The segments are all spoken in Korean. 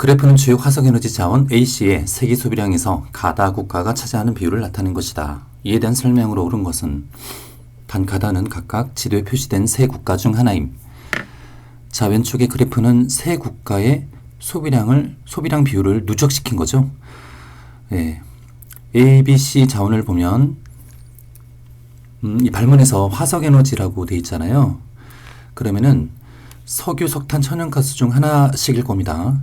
그래프는 주요 화석에너지 자원 A씨의 세계 소비량에서 가다 국가가 차지하는 비율을 나타낸 것이다. 이에 대한 설명으로 옳은 것은 단 가다는 각각 지도에 표시된 세 국가 중 하나임. 자, 왼쪽의 그래프는 세 국가의 소비량을 소비량 비율을 누적시킨 거죠. 예. A, B, C 자원을 보면 음, 이 발문에서 화석 에너지라고 돼 있잖아요. 그러면은 석유, 석탄, 천연가스 중 하나씩일 겁니다.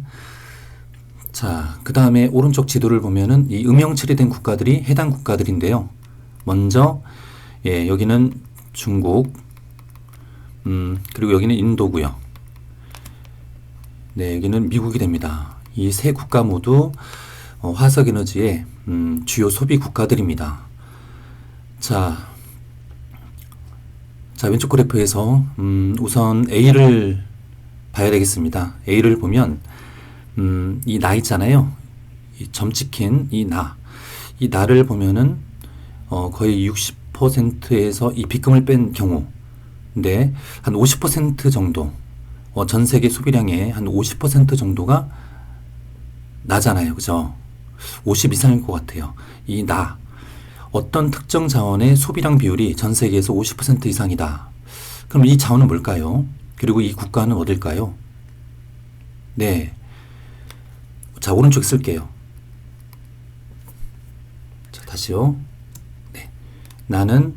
자, 그 다음에 오른쪽 지도를 보면은 이 음영 처리된 국가들이 해당 국가들인데요. 먼저, 예, 여기는 중국, 음, 그리고 여기는 인도고요. 네, 여기는 미국이 됩니다. 이 세 국가 모두 어, 화석 에너지의 음, 주요 소비 국가들입니다. 자, 자 왼쪽 그래프에서 음, 우선 A를 봐야 되겠습니다. A를 보면 음, 이 나 있잖아요. 이 점 찍힌 이 나. 이 나를 보면은 어, 거의 60%에서 이 비금을 뺀 경우. 근데 한 50% 정도 어, 전 세계 소비량의 한 50% 정도가 나잖아요. 그죠? 50 이상일 것 같아요. 이 나. 어떤 특정 자원의 소비량 비율이 전 세계에서 50% 이상이다. 그럼 이 자원은 뭘까요? 그리고 이 국가는 어딜까요? 네. 자, 오른쪽 쓸게요. 자, 다시요. 네. 나는,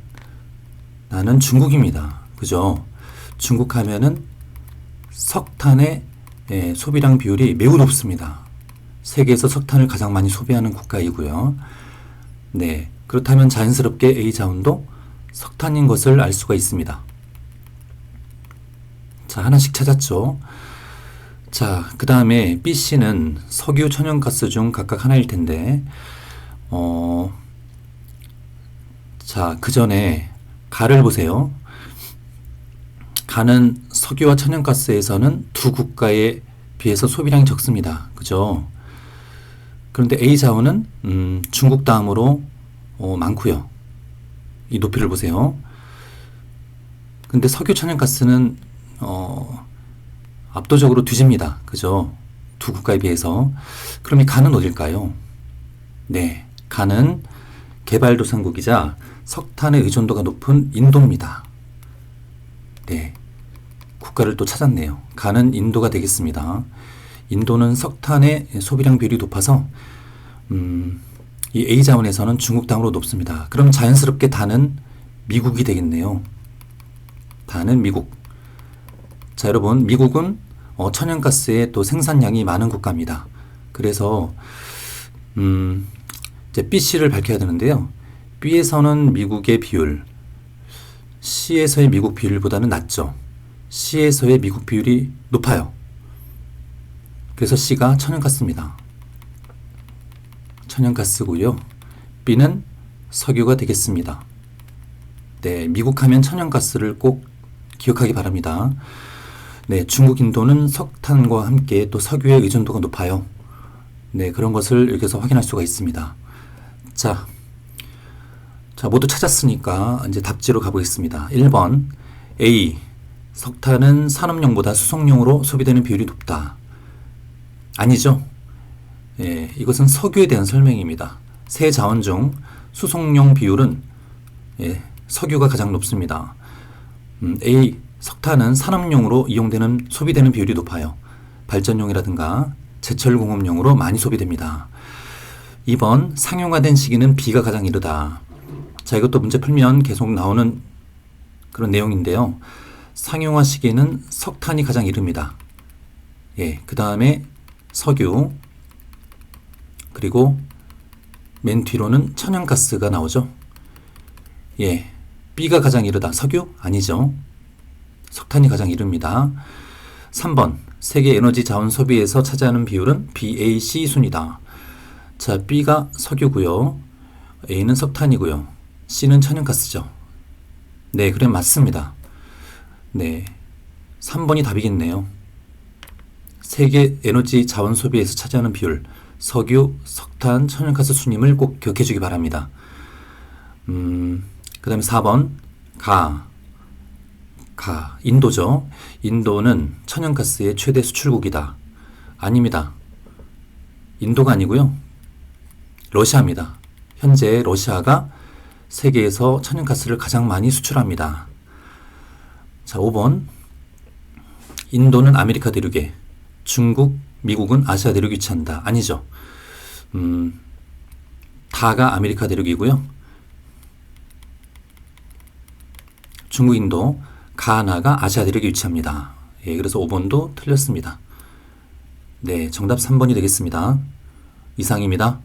나는 중국입니다. 그죠? 중국 하면은 석탄의 예, 소비량 비율이 매우 높습니다. 세계에서 석탄을 가장 많이 소비하는 국가이고요. 네. 그렇다면 자연스럽게 A 자원도 석탄인 것을 알 수가 있습니다. 자, 하나씩 찾았죠. 자, 그 다음에 B씨는 석유, 천연가스 중 각각 하나일 텐데, 어, 자, 그 전에 가를 보세요. 가는 석유와 천연가스에서는 두 국가에 비해서 소비량이 적습니다. 그죠? 그런데 A 자원은 음, 중국 다음으로 어, 많고요. 이 높이를 보세요. 근데 석유 천연가스는 어, 압도적으로 뒤집니다. 그죠? 두 국가에 비해서. 그럼 이 간은 어딜까요? 네. 간은 개발도상국이자 석탄의 의존도가 높은 인도입니다. 네. 국가를 또 찾았네요. 간은 인도가 되겠습니다. 인도는 석탄의 소비량 비율이 높아서 음, 이 A 자원에서는 중국 당으로 높습니다. 그럼 자연스럽게 단은 미국이 되겠네요. 단은 미국. 자, 여러분, 미국은 어, 천연가스의 또 생산량이 많은 국가입니다. 그래서 음, 이제 B, C를 밝혀야 되는데요. B에서는 미국의 비율, C에서의 미국 비율보다는 낮죠. C에서의 미국 비율이 높아요. 그래서 C가 천연가스입니다. 천연가스고요. B는 석유가 되겠습니다. 네, 미국 하면 천연가스를 꼭 기억하기 바랍니다. 네, 중국, 인도는 석탄과 함께 또 석유의 의존도가 높아요. 네, 그런 것을 여기서 확인할 수가 있습니다. 자, 자, 모두 찾았으니까 이제 답지로 가보겠습니다. 1번, A. 석탄은 산업용보다 수송용으로 소비되는 비율이 높다. 아니죠. 예, 이것은 석유에 대한 설명입니다. 세 자원 중 수송용 비율은 예, 석유가 가장 높습니다. 음, A. 석탄은 산업용으로 이용되는 소비되는 비율이 높아요. 발전용이라든가 제철 공업용으로 많이 소비됩니다. 2번 상용화된 시기는 B가 가장 이르다. 자, 이것도 문제 풀면 계속 나오는 그런 내용인데요. 상용화 시기는 석탄이 가장 이릅니다. 예, 그 다음에 석유, 그리고 맨 뒤로는 천연가스가 나오죠. 예. B가 가장 이르다. 석유? 아니죠. 석탄이 가장 이릅니다. 3번. 세계 에너지 자원 소비에서 차지하는 비율은 BAC 순이다. 자, B가 석유고요. A는 석탄이고요. C는 천연가스죠. 네, 그래 맞습니다. 네. 3번이 답이겠네요. 세계 에너지 자원 소비에서 차지하는 비율 석유, 석탄, 천연가스 순임을 꼭 기억해 주기 바랍니다. 음, 그 다음에 4번, 가. 가. 인도죠. 인도는 천연가스의 최대 수출국이다. 아닙니다. 인도가 아니고요. 러시아입니다. 현재 러시아가 세계에서 천연가스를 가장 많이 수출합니다. 자, 5번. 인도는 아메리카 대륙에, 중국, 미국은 아시아 대륙에 위치한다. 아니죠. 음, 다가 아메리카 대륙이고요. 중국, 인도, 가나가 아시아 대륙에 위치합니다. 예, 그래서 5번도 틀렸습니다. 네, 정답 3번이 되겠습니다. 이상입니다.